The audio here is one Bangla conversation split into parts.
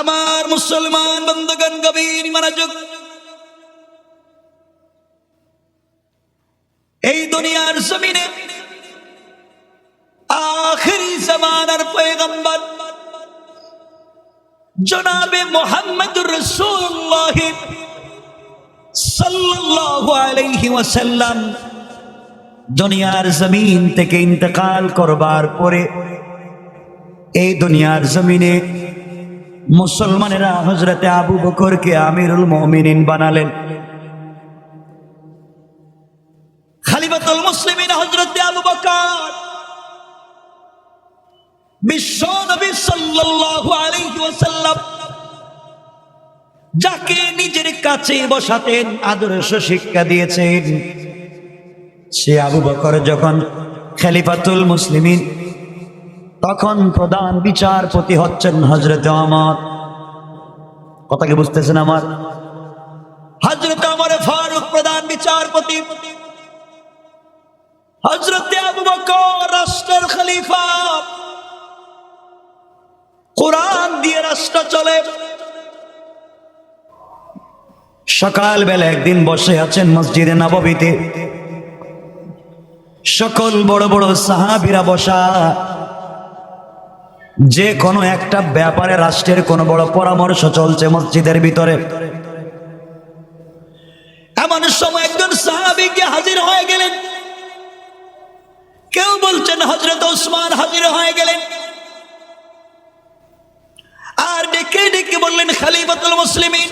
আমার মুসলমান বন্ধুগণ, গভীর মনোযোগ। এই দুনিয়ার জমিনে আখেরি জামানার পয়গম্বর জনাবে মোহাম্মদুর রসুল্লাহ সাল্লাল্লাহু আলাইহি ওয়াসাল্লাম দুনিয়ার জমিন থেকে ইন্তেকাল করবার পরে এই দুনিয়ার জমিনে মুসলমানেরা হজরতে আবু বকরকে আমিরুল মমিনিন বানালেন। খালিফাতুল মুসলিমিন হজরতে আবু বকর। বিশ্ব নবী সাল্লাল্লাহু আলাইহি ওয়াসাল্লাম যাকে নিজের কাছে বসাতেন, আদর্শ শিক্ষা দিয়েছেন। সে আবু বকর যখন খালিফাতুল মুসলিমিন তখন প্রধান বিচারপতি হচ্ছেন হজরত আমার কথা কি বুঝতেছেন আমার? হজরত আমার ফারুক প্রধান বিচারপতি। হজরত রাষ্ট্রের কোরআন দিয়ে রাষ্ট্র চলে। সকালবেলা একদিন বসে আছেন মসজিদে নববীতে। সকল বড় বড় সাহাবিরা বসা যে কোনো একটা ব্যাপারে রাষ্ট্রের কোনো বড় পরামর্শ চলছে মসজিদের ভিতরে। এমন সময় একজন সাহাবি গিয়ে হাজির হয়ে গেলেন। কেউ বলছেন হজরত ওসমান হাজির হয়ে গেলেন। আর ডেকে ডেকে বললেন, খালিফাতুল মুসলিমিন,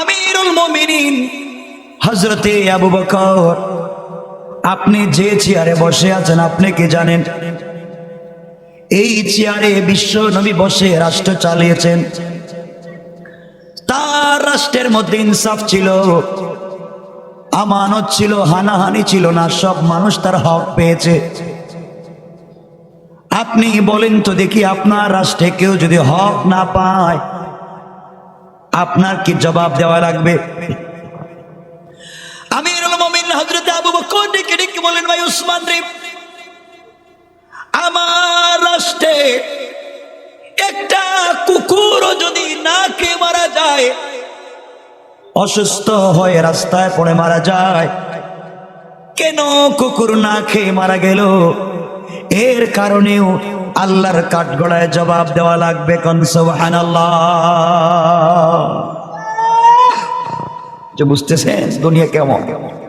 আমিরুল মুমিনিন হজরতে আবু বকর, আপনি যে চেয়ারে বসে আছেন, আপনি কি জানেন জানেন? এই চেয়ারে বিশ্ব নবী বসে রাষ্ট্র চালিয়েছেন। তার রাষ্ট্রের মধ্যে ইনসাফ ছিল, আমানত ছিল, হানাহানি ছিল না, সব মানুষ তার হক পেয়েছে। আপনি বলেন তো দেখি আপনার রাষ্ট্রে কেউ যদি হক না পায়, আপনার কি জবাব দেওয়া লাগবে? মুমিন হযরত আবু বকর ডেকে ডেকে বলেন, ভাই উসমান রে আমার রাষ্ট্রে একটা কুকুরও যদি না খেয়ে মারা যায়, অসুস্থ হয়ে রাস্তায় পড়ে মারা যায়, কেন কুকুর না খেয়ে মারা গেল? এর কারণেও আল্লাহর কাঠগড়ায় জবাব দেওয়া লাগবে কন? সুবহানাল্লাহ। যে বুঝতেছেন দুনিয়া কেমন? হযরত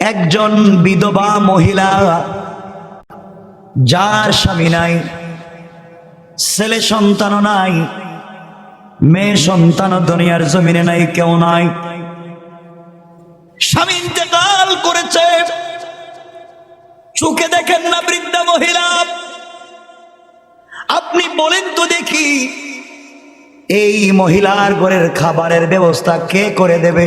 একজন বিধবা মহিলা, যার স্বামী নাই, ছেলে সন্তানও নাই, মেয়ে সন্তান দুনিয়ার জমিনে নাই, কেউ নাই। স্বামী ইন্তেকাল করেছে। চোখে দেখেন না বৃদ্ধা মহিলা। আপনি বলেন তো দেখি, এই মহিলার ঘরের খাবারের ব্যবস্থা কে করে দেবে?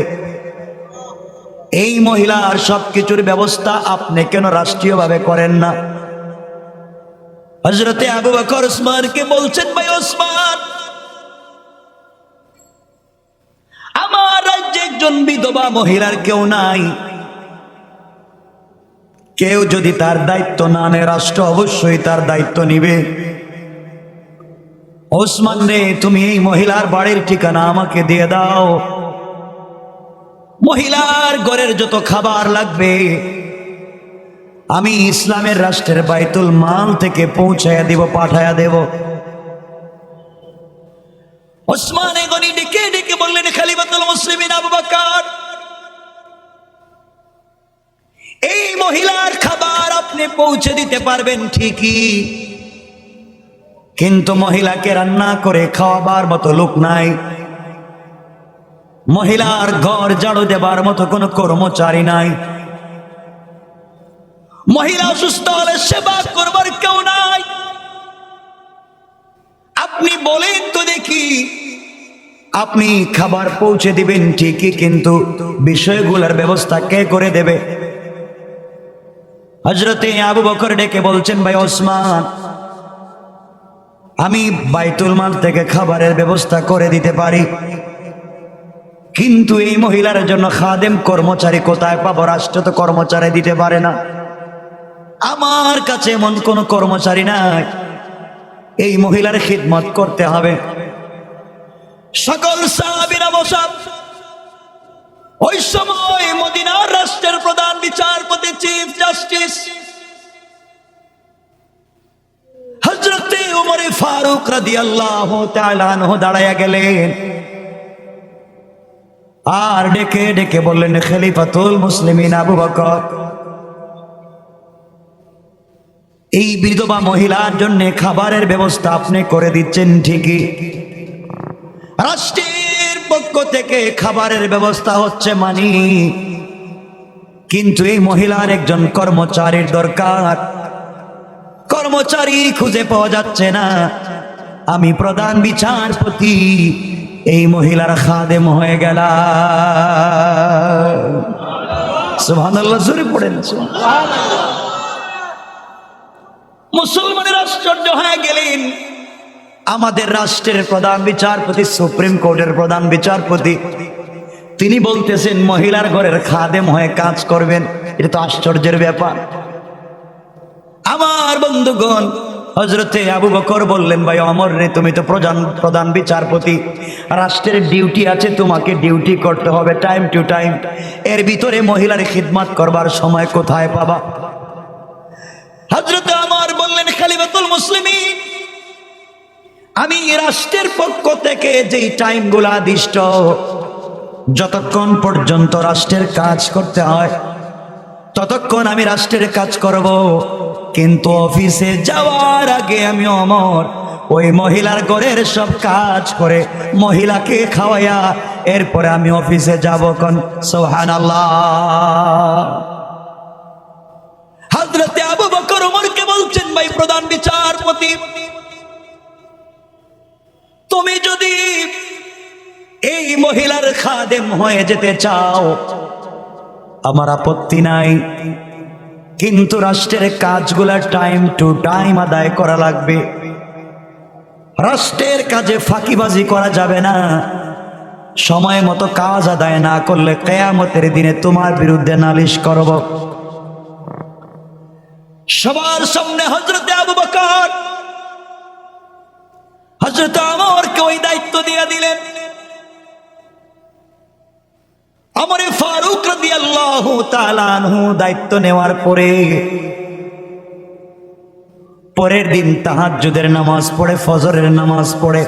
এই মহিলার সবকিছুর ব্যবস্থা আপনি কেন রাষ্ট্রীয়ভাবে করেন না? হজরতে আবু বকর ওসমানকে বলছেন, ভাই ওসমান, আমার রাজ্যে একজন বিধবা মহিলার কেউ নাই। কেউ যদি তার দায়িত্ব না নেয়, রাষ্ট্র অবশ্যই তার দায়িত্ব নিবে। ওসমান রে, তুমি এই মহিলার বাড়ির ঠিকানা আমাকে দিয়ে দাও। মহিলার ঘরের যত খাবার লাগবে, আমি ইসলামের রাষ্ট্রের বাইতুল মাল থেকে পৌঁছায়া দিব, পাঠায়া দেব। ওসমান গনি ডেকে ডেকে বললেন, খালিফাতুল মুসলিমিন আবু বকর, এই মহিলার খাবার আপনি পৌঁছে দিতে পারবেন ঠিকই, কিন্তু মহিলাকে রান্না করে খাওয়াবার মতো লোক নাই। মহিলার ঘর ঝাড়ু দেবার মতো কোনো কর্মচারী নাই। মহিলা অসুস্থ হলে সেবা করবার কেউ নাই। আপনি বলেন তো দেখি, আপনি খাবার পৌঁছে দিবেন ঠিকই, কিন্তু বিষয়গুলোর ব্যবস্থা কে করে দেবে? হজরতে আবু বকর ডেকে বলছেন, ভাই ওসমান, আমি বাইতুল মাল থেকে খাবারের ব্যবস্থা করে দিতে পারি। কিন্তু এই মহিলার জন্য খাদেম কর্মচারী কোথায় পাবো? রাষ্ট্র তো কর্মচারী দিতে পারে না। আমার কাছে এমন কোন কর্মচারী নাই। এই মহিলার খিদমত করতে হবে। সকল সাহাবিরা বসা। ওই সময় মদিনার রাষ্ট্রের প্রধান বিচারপতি, চিফ জাস্টিস হজরতে উমরে ফারুক রাদি আল্লাহ দাঁড়াইয়া গেলেন। আর ডেকে ডেকে বললেন, খলিফাতুল মুসলিমিন আবু বকর। এই বিধবা মহিলার জন্য খাবারের ব্যবস্থা আপনি করে দিচ্ছেন ঠিকই। রাষ্ট্রের পক্ষ থেকে খাবারের ব্যবস্থা হচ্ছে মানি। কিন্তু এই মহিলার একজন কর্মচারীর দরকার। কর্মচারী খুঁজে পাওয়া যাচ্ছে না। আমি প্রধান বিচারপতি। এই মহিলার খাদেম হয়ে গেল। সুবহানাল্লাহ, জোরে পড়েন মুসলমানের আশ্চর্য হয়ে গেলেন। আমাদের রাষ্ট্রের প্রধান বিচারপতি, সুপ্রিম কোর্টের প্রধান বিচারপতি, তিনি বলতেছেন, মহিলার ঘরের খাদেম হয়ে কাজ করবেন। এটা তো আশ্চর্যের ব্যাপার। আমার বন্ধুগণ হজরতে আবু বকর বললেন, ভাই অমর রে, তুমি তো প্রধান প্রধান বিচারপতি। রাষ্ট্রের ডিউটি আছে, তোমাকে ডিউটি করতে হবে টাইম টু টাইম। এর ভিতরে মহিলার খিদমাত করবার সময় কোথায় পাবা? হজরতে আমার বললেন খালিবাতুল মুসলিমিন, আমি রাষ্ট্রের পক্ষ থেকে যেই টাইমগুলো আদিষ্ট, যতক্ষণ পর্যন্ত রাষ্ট্রের কাজ করতে হয় ততক্ষণ আমি রাষ্ট্রের কাজ করব। কিন্তু অফিসে যাওয়ার আগে আমি অমর। ওই মহিলার ঘরের সব কাজ করে মহিলাকে খাওয়াইয়া এরপরে আমি অফিসে যাব কোন? সোহান হজরতে আবু বকর ওমরকে বলছেন, ভাই প্রধান বিচারপতি, তুমি যদি এই মহিলার খাদেম হয়ে যেতে চাও আমার আপত্তি নাই। কিন্তু রাষ্ট্রের কাজগুলা টাইম টু টাইম আদায় করা লাগবে। রাষ্ট্রের কাজে ফাঁকিবাজি করা যাবে না। সময় মতো কাজ আদায় না করলে কেয়ামতের দিনে তোমার বিরুদ্ধে নালিশ করব। সবার সামনে হজরতে আবু বকর হজরত আমরকে ওই দায়িত্ব দিয়ে দিলেন। আমরে ফারুক রাদি আল্লাহ তালানহু দায়িত্ব নেওয়ার পরে পরের দিন তাহাজ্জুদের নামাজ পড়ে, ফজরের নামাজ পড়ে।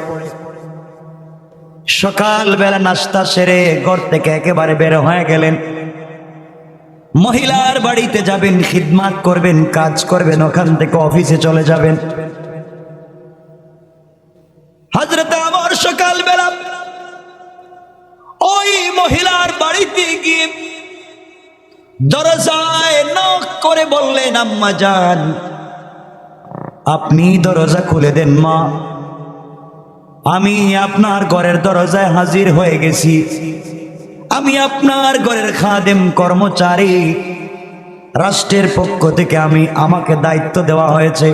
সকাল বেলা নাস্তা সেরে ঘর থেকে একেবারে বের হয়ে গেলেন। মহিলার বাড়িতে যাবেন, খিদমাত করবেন, কাজ করবেন, ওখান থেকে অফিসে চলে যাবেন। হজরত আমার সকাল বেলা ওই মহিলার বাড়িতে গিয়ে দরজায় নক করে বললেন, আম্মা যান আপনি দরজা খুলে দেন, মা। আমি আপনার ঘরের দরজায় হাজির হয়ে গেছি। আমি আপনার ঘরের খাদেম কর্মচারী। রাষ্ট্রের পক্ষ থেকে আমি, আমাকে দায়িত্ব দেওয়া হয়েছে।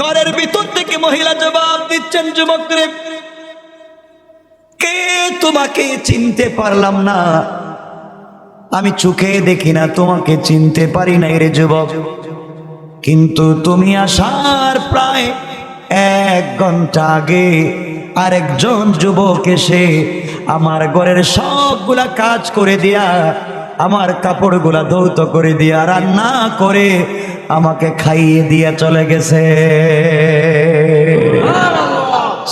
ঘরের ভিতর থেকে মহিলা জবাব দিচ্ছেন যুবকরে কে তোমাকে চিনতে পারলাম না? আমি চোখে দেখি না, তোমাকে চিনতে পারি নাই রে যুবক। কিন্তু তুমি আসার প্রায় এক ঘণ্টা আগে আরেকজন যুবক এসে আমার ঘরের সবগুলা কাজ করে দিয়া, আমার কাপড়গুলা ধৌত করে দিয়া রান্না করে আমাকে খাইয়ে দিয়া চলে গেছে।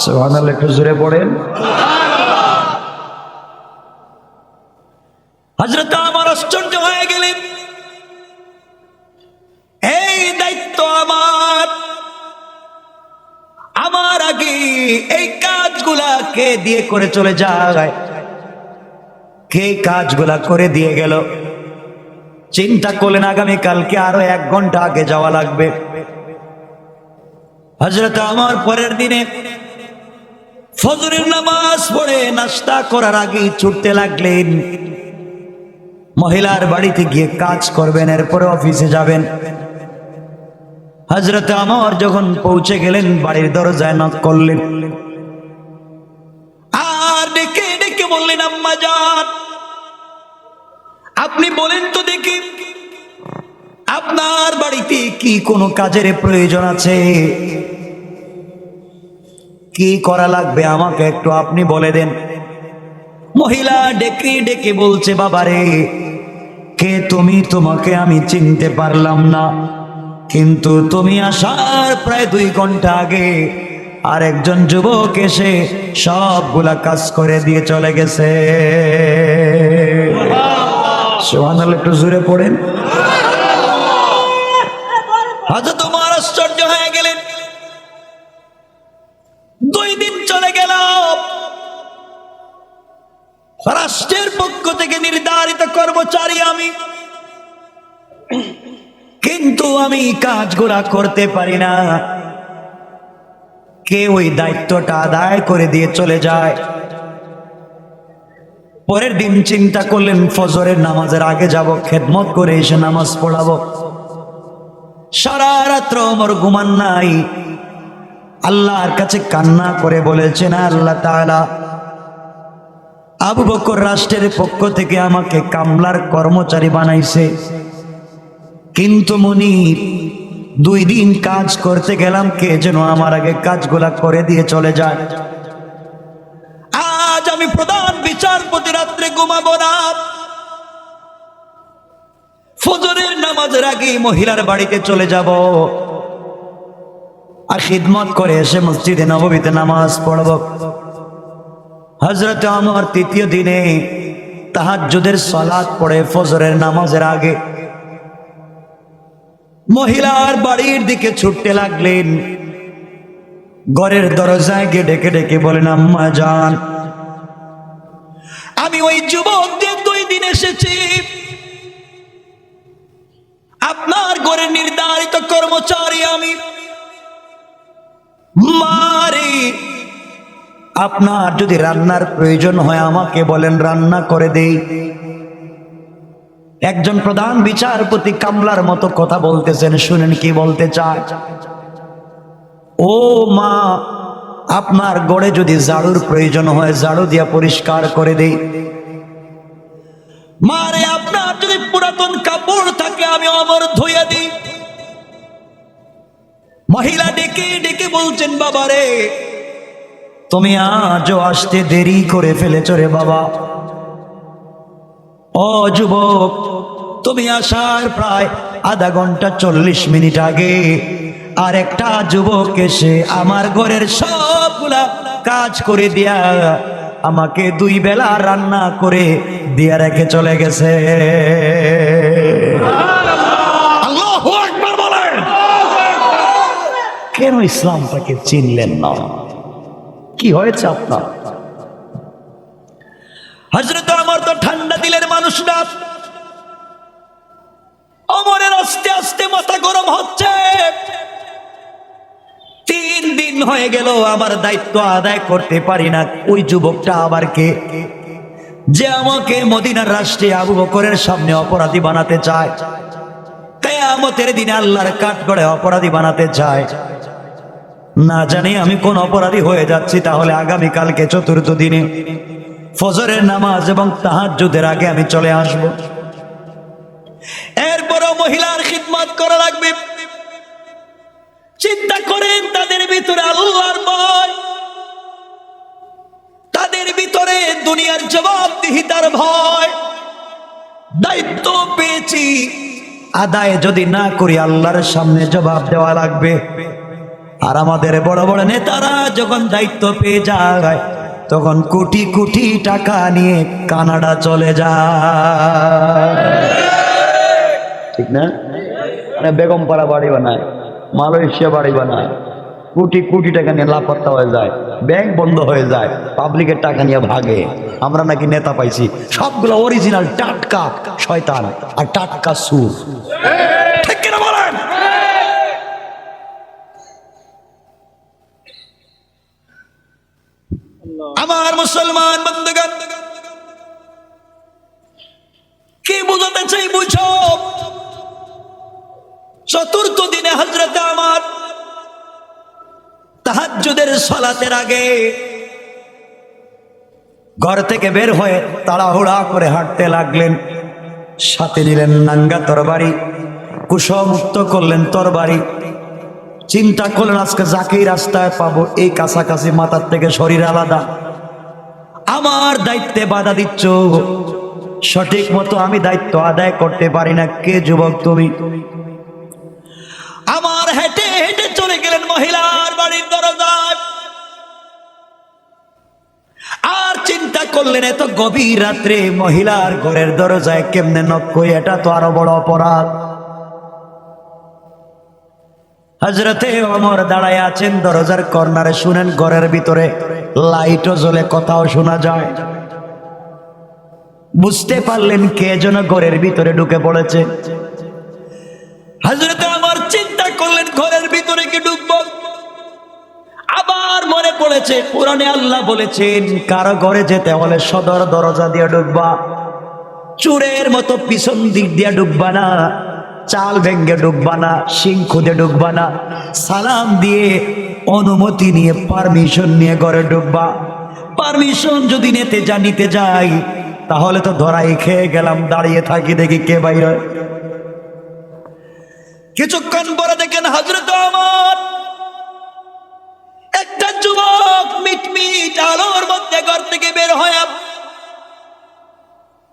সুবহানাল্লাহ, একটু জোরে পড়েন। কে দিয়ে করে চলে যায়? কে কাজগুলা করে দিয়ে গেল? চিন্তা করলেন আগামী কালকে আরও এক ঘণ্টা আগে যাওয়া লাগবে। হজরত আমার পরের দিনে ফজরের নামাজ পড়ে নাস্তা করার আগে ছুটতে লাগলেন। মহিলার বাড়িতে গিয়ে কাজ করবেন, এরপরে অফিসে যাবেন। হজরত আমার যখন পৌঁছে গেলেন, বাড়ির দরজায় নক করলেন। বললেন, আম্মা যান আপনি বলেন তো দেখি, আপনার বাড়িতে কি কোনো কাজের প্রয়োজন আছে? কি করা লাগবে আমাকে একটু আপনি বলে দেন। মহিলা ডেকে ডেকে বলছে, বাবারে, কে তুমি? তোমাকে আমি চিনতে পারলাম না। কিন্তু তুমি আসার প্রায় দুই ঘণ্টা আগে আর একজন যুবক এসে সবগুলা কাজ করে দিয়ে চলে গেছে। সোহানাল একটু জুড়ে পড়েন। তোমার আশ্চর্য হয়ে গেলেন। দুই দিন চলে গেল রাষ্ট্রের পক্ষ থেকে নির্ধারিত কর্মচারী আমি। কিন্তু আমি কাজগুলা করতে পারি না। কে ওই দায়িত্বটা আদায় করে দিয়ে চলে যায়। পরের দিন চিন্তা করলেন, ফজরের নামাজের আগে যাব, খেদমত করে এসে নামাজ পড়াবো। সারা রাত্র আমার ঘুমান নাই। আল্লাহর কাছে কান্না করে বলেছেন, আল্লাহ তাআলা, আবু বকর রাষ্ট্রের পক্ষ থেকে আমাকে কামলার কর্মচারী বানাইছে। কিন্তু মনির দুই দিন কাজ করতে গেলাম, কে যেন আমার আগে কাজগুলা করে দিয়ে চলে যায়। আজ আমি প্রধান বিচারপতি রাত্রে ঘুমাবো না। ফজরের নামাজের আগে মহিলার বাড়িতে চলে যাব। আর খিদমত করে এসে মসজিদে নবমীতে নামাজ পড়ব। হজরত আমার তৃতীয় দিনে তাহাজ্জুদের সলাদ পড়ে ফজরের নামাজের আগে মহিলার বাড়ির দিকে ছুটতে লাগলেন। ঘরের দরজায় গিয়ে ডেকে ডেকে বলেন, আম্মা যান। আমি ওই যুবকদের দুই দিন এসেছি। আপনার ঘরের নির্ধারিত কর্মচারী আমি। মারে, আপনার যদি রান্নার প্রয়োজন হয় আমাকে বলেন, রান্না করে দেই। একজন প্রধান বিচারপতি কামলার মতো কথা বলতেছেন, শুনেন কি বলতে চায়? ও মা, আপনার গড়ে যদি ঝাড়ুর প্রয়োজন হয়, ঝাড়ু দিয়া পরিষ্কার করে দেই। মারে আপনার যদি পুরাতন কাপড় থাকে, আমি অমর ধুয়ে দিই। মহিলা ডেকে ডেকে বলছেন বাবারে তুমি আজও আসতে দেরি করে ফেলেছ রে বাবা। ও যুবক তুমি আসার প্রায় আধা ঘণ্টা চল্লিশ মিনিট আগে আর একটা যুবক এসে আমার ঘরের সবগুলা কাজ করে দিয়া আমাকে দুই বেলা রান্না করে দিয়া রেখে চলে গেছে। কেন ইসলামটাকে চিনলেন না? কি হয়েছে আপনার? মানুষ না। অমরের আস্তে আস্তে মাথা গরম হচ্ছে। তিন দিন হয়ে গেল, আমার দায়িত্ব আদায় করতে পারি না। ওই যুবকটা আবার কে? যে আমাকে মদিনার রাষ্ট্রে আবু বকরের সামনে অপরাধী বানাতে চায়। কেয়ামতের দিনে আল্লাহর কাঠ করে অপরাধী বানাতে চায়। না জানি আমি কোন অপরাধী হয়ে যাচ্ছি, তাহলে আগামী কালকে চতুর্থ দিনে। ফজরের নামাজ এবং তাহাজ্জুদের আগে আমি চলে আসব। এরপরও মহিলার খিদমত করা লাগবে। চিন্তা করেন, তাদের ভিতরে আল্লাহর ভয়। তাদের ভিতরে দুনিয়ার জবাবদিহিতার ভয়। দায়িত্ব পেয়েছি। আদায় যদি না করি, আল্লাহর সামনে জবাব দেওয়া লাগবে। আর আমাদের বড় বড় নেতারা যখন দায়িত্ব পেয়ে যায় তখন কোটি কোটি টাকা নিয়ে কানাডা চলে যায় ঠিক না? মানে বেগম পাড়া বাড়ি বানায়, মালয়েশিয়া বাড়ি বানায়, কোটি কোটি টাকা নিয়ে লাপাত্তা হয়ে যায়, ব্যাংক বন্ধ হয়ে যায়, পাবলিকের টাকা নিয়ে ভাগে। আমরা নাকি নেতা পাইছি। সবগুলো অরিজিনাল টাটকা শয়তান আর টাটকা সুর। ঠিক কিনা বলেন? আমার মুসলমান বন্ধুগণ, কি বুঝাতে চাই বুঝো? চতুর্থ দিনে হজরত আমার তাহাজ্জুদের সলাতের আগে ঘর থেকে বের হয়ে তাড়াহুড়া করে হাঁটতে লাগলেন। সাথে নিলেন নাঙ্গা তরবারি কুসমুক্ত করলেন তরবারি। চিন্তা করলেন, আজকে যাকেই রাস্তায় পাবো, এই কাছাকাছি মাথার থেকে শরীর আলাদা। আমার দায়িত্বে বাধা দিচ্ছ। সঠিক মতো আমি দায়িত্ব আদায় করতে পারি না, কে যুবক তুমি? আমার হেঁটে হেঁটে চলে গেলেন মহিলার বাড়ির দরজায়। আর চিন্তা করলেন, এত গভীর রাত্রে মহিলার ঘরের দরজায় কেমনে নক্কই এটা তো আরও বড় অপরাধ। হজরতে অমর দাঁড়ায় আছেন দরজার কর্নারে, শুনেন ঘরের ভিতরে লাইটও জ্বলে, কথাও শোনা যায়। বুঝতে পারলেন কে যেন ঘরের ভিতরে ঢুকে পড়েছে। হজরতে আমার চিন্তা করলেন, ঘরের ভিতরে কি ঢুকবো? আবার মনে পড়েছে, পুরাণে আল্লাহ বলেছেন, কারও ঘরে যেতে হলে সদর দরজা দিয়ে ঢুকবা, চুরের মতো পিছন দিক দিয়ে ঢুকবা না। চাল ভেঙ্গে ঢুকবা না সিং খুদে ঢুকবা না, সালাম দিয়ে অনুমতি নিয়ে পারমিশন নিয়ে ঘরে ঢুকবা পারমিশন যদি নিতে যা, নিতে যাই, তাহলে তো ধরাই খেয়ে গেলাম, দাঁড়িয়ে থাকি দেখি কে বাইর। কিছুক্ষণ পরে দেখেন হজরত আমার একটা যুবক মিটমিট আলোর মধ্যে ঘর থেকে বের হয়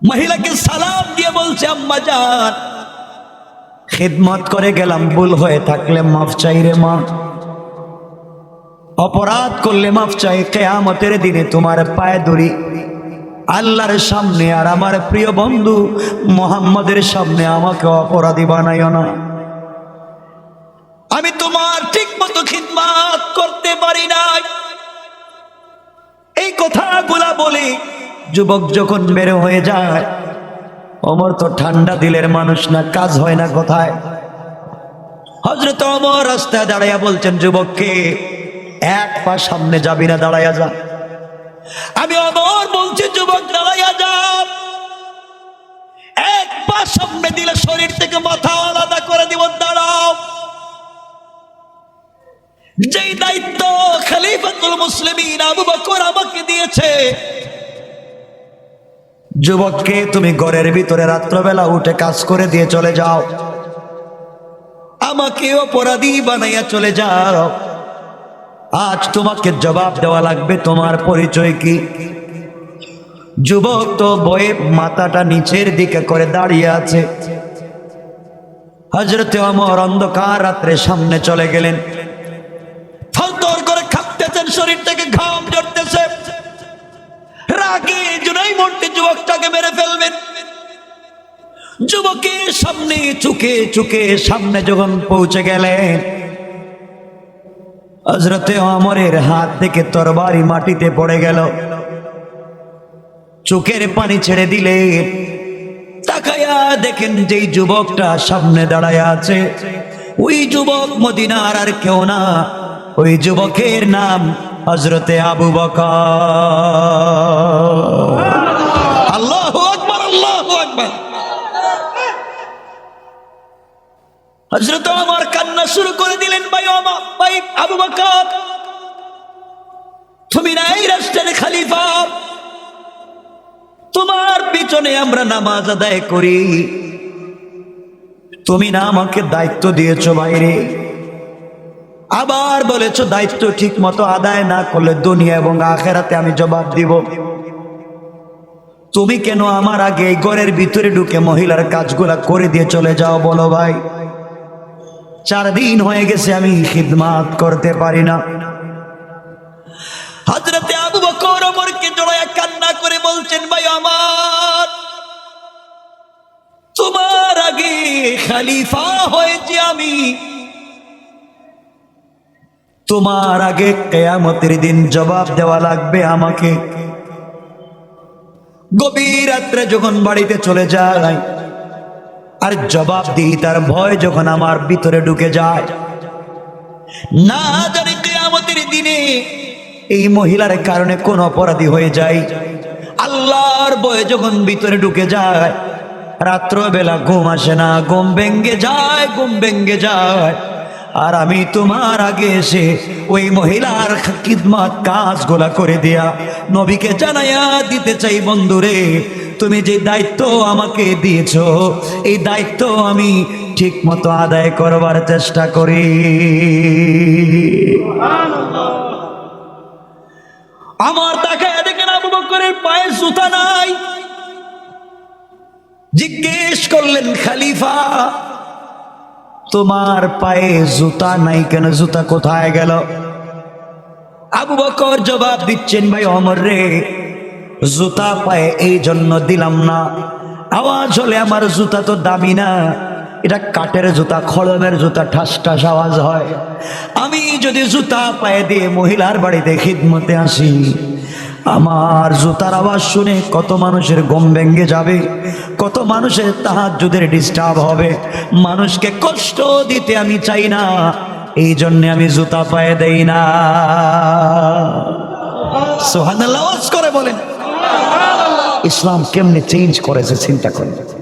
মহিলাকে সালাম দিয়ে বলছে, আম্মা যান খিদমত করে গেলাম, ভুল হয়ে থাকলে মাফ চাই রে মা। অপরাধ করলে মাফ চাই, কেয়ামতের দিনে তোমার পায়ে দড়ি। আল্লাহর সামনে আর আমার প্রিয় বন্ধু মোহাম্মদের সামনে আমাকে অপরাধী বানাইও না। আমি তোমার ঠিক মতো খিদমাত করতে পারি নাই। এই কথাগুলা বলি, যুবক যখন বের হয়ে যায় অমর তো ঠান্ডা দিলের মানুষ না, কাজ হয় না কোথায়? হজরত অমর রাস্তায় দাঁড়াইয়া বলছেন, যুবককে, এক পা সামনে যাবি না, দাঁড়াইয়া যা। আমি অমর বলছি, যুবক, দাঁড়াইয়া যা। এক পা সামনে দিলে শরীর থেকে মাথা আলাদা করে দিব, দাঁড়াও। যেই দায়িত্ব খলিফাতুল মুসলিমিন আবু বকর আমাকে দিয়েছে যুবককে তুমি ঘরের ভিতরে রাত্রবেলা উঠে কাজ করে দিয়ে চলে যাও। আমাকে অপরাধী বানাইয়া চলে যাও। আজ তোমাকে জবাব দেওয়া লাগবে, তোমার পরিচয় কি? যুবক তো বয়ে মাথাটা নিচের দিকে করে দাঁড়িয়ে আছে। হজরতে অমর অন্ধকার রাত্রে সামনে চলে গেলেন। রাগে জুনাই যুবকটাকে মেরে ফেলবেন। যুবকের সামনে চুকে চুকে সামনে যখন পৌঁছে গেলেন হজরতে অমরের হাত থেকে তরবারি মাটিতে পড়ে গেল। চোখের পানি ছেড়ে দিলে। তাকায়া দেখেন যেই যুবকটা সামনে দাঁড়ায় আছে, ওই যুবক মদিনার আর কেউ না। ওই যুবকের নাম হজরতে আবু বকর। আল্লাহ আকবর আল্লাহ আকবর। হজরত আমার কান্না শুরু করে দিলেন, ভাই ভাই আবু তুমি না এই রাষ্ট্রের খালিফা। তোমার পিছনে আমরা নামাজ আদায় করি। তুমি না আমাকে দায়িত্ব দিয়েছ বাইরে। আবার বলেছ দায়িত্ব ঠিক মতো আদায় না করলে দুনিয়া এবং আখেরাতে আমি জবাব দিব। তুমি কেন আমার আগে এই ঘরের ভিতরে ঢুকে মহিলার কাজগুলা করে দিয়ে চলে যাও বলো ভাই? চার দিন হয়ে গেছে আমি খিদমাত করতে পারি না। হজরতে আবু বকর ওমরকে জড়ায় কান্না করে বলছেন, ভাই আমার, তোমার আগে খালিফা হয়েছে আমি। তোমার আগে কেয়ামতের দিন জবাব দেওয়া লাগবে আমাকে। গভীর রাত্রে যখন বাড়িতে চলে যায়, আর জবাব দিই তার ভয় যখন আমার ভিতরে ঢুকে যায়। না জানি কেয়ামতের দিনে এই মহিলার কারণে কোন অপরাধী হয়ে যায়। আল্লাহর বয়ে যখন ভিতরে ঢুকে যায়, রাত্রবেলা ঘুম আসে না, ঘুম ভেঙ্গে যায়, ঘুম ভেঙ্গে যায়। আর আমি তোমার আগে এসে ওই মহিলার কিদমত কাজগুলা করে দিয়া। নবীকে জানাইয়া দিতে চাই বন্ধুরে, তুমি যে দায়িত্ব আমাকে দিয়েছ, এই দায়িত্ব আমি ঠিক মতো আদায় করবার চেষ্টা করি। আমার তাকে দেখেন আবু বকরের পায়ে জুতা নাই। জিজ্ঞেস করলেন, খালিফা তোমার পায়ে জুতা নাই কেন? জুতা কোথায় গেল? আবু বকর জবাব দিচ্ছেন, ভাই অমর রে, জুতা পায়ে এই জন্য দিলাম না। আওয়াজ হলে আমার জুতা তো দামি না। এটা কাঠের জুতা, খড়মের জুতা ঠাস ঠাস আওয়াজ হয়। আমি যদি জুতা পায়ে দিয়ে মহিলার বাড়িতে খিদমতে আসি আমার জুতার আওয়াজ শুনে কত মানুষের গম ভেঙ্গে যাবে, কত মানুষের তাহার তাহাজুদের ডিস্টার্ব হবে। মানুষকে কষ্ট দিতে আমি চাই না, এই জন্যে আমি জুতা পায়ে দেই না। সোহান করে বলেন। ইসলাম কেমনে চেঞ্জ করেছে, চিন্তা করেন।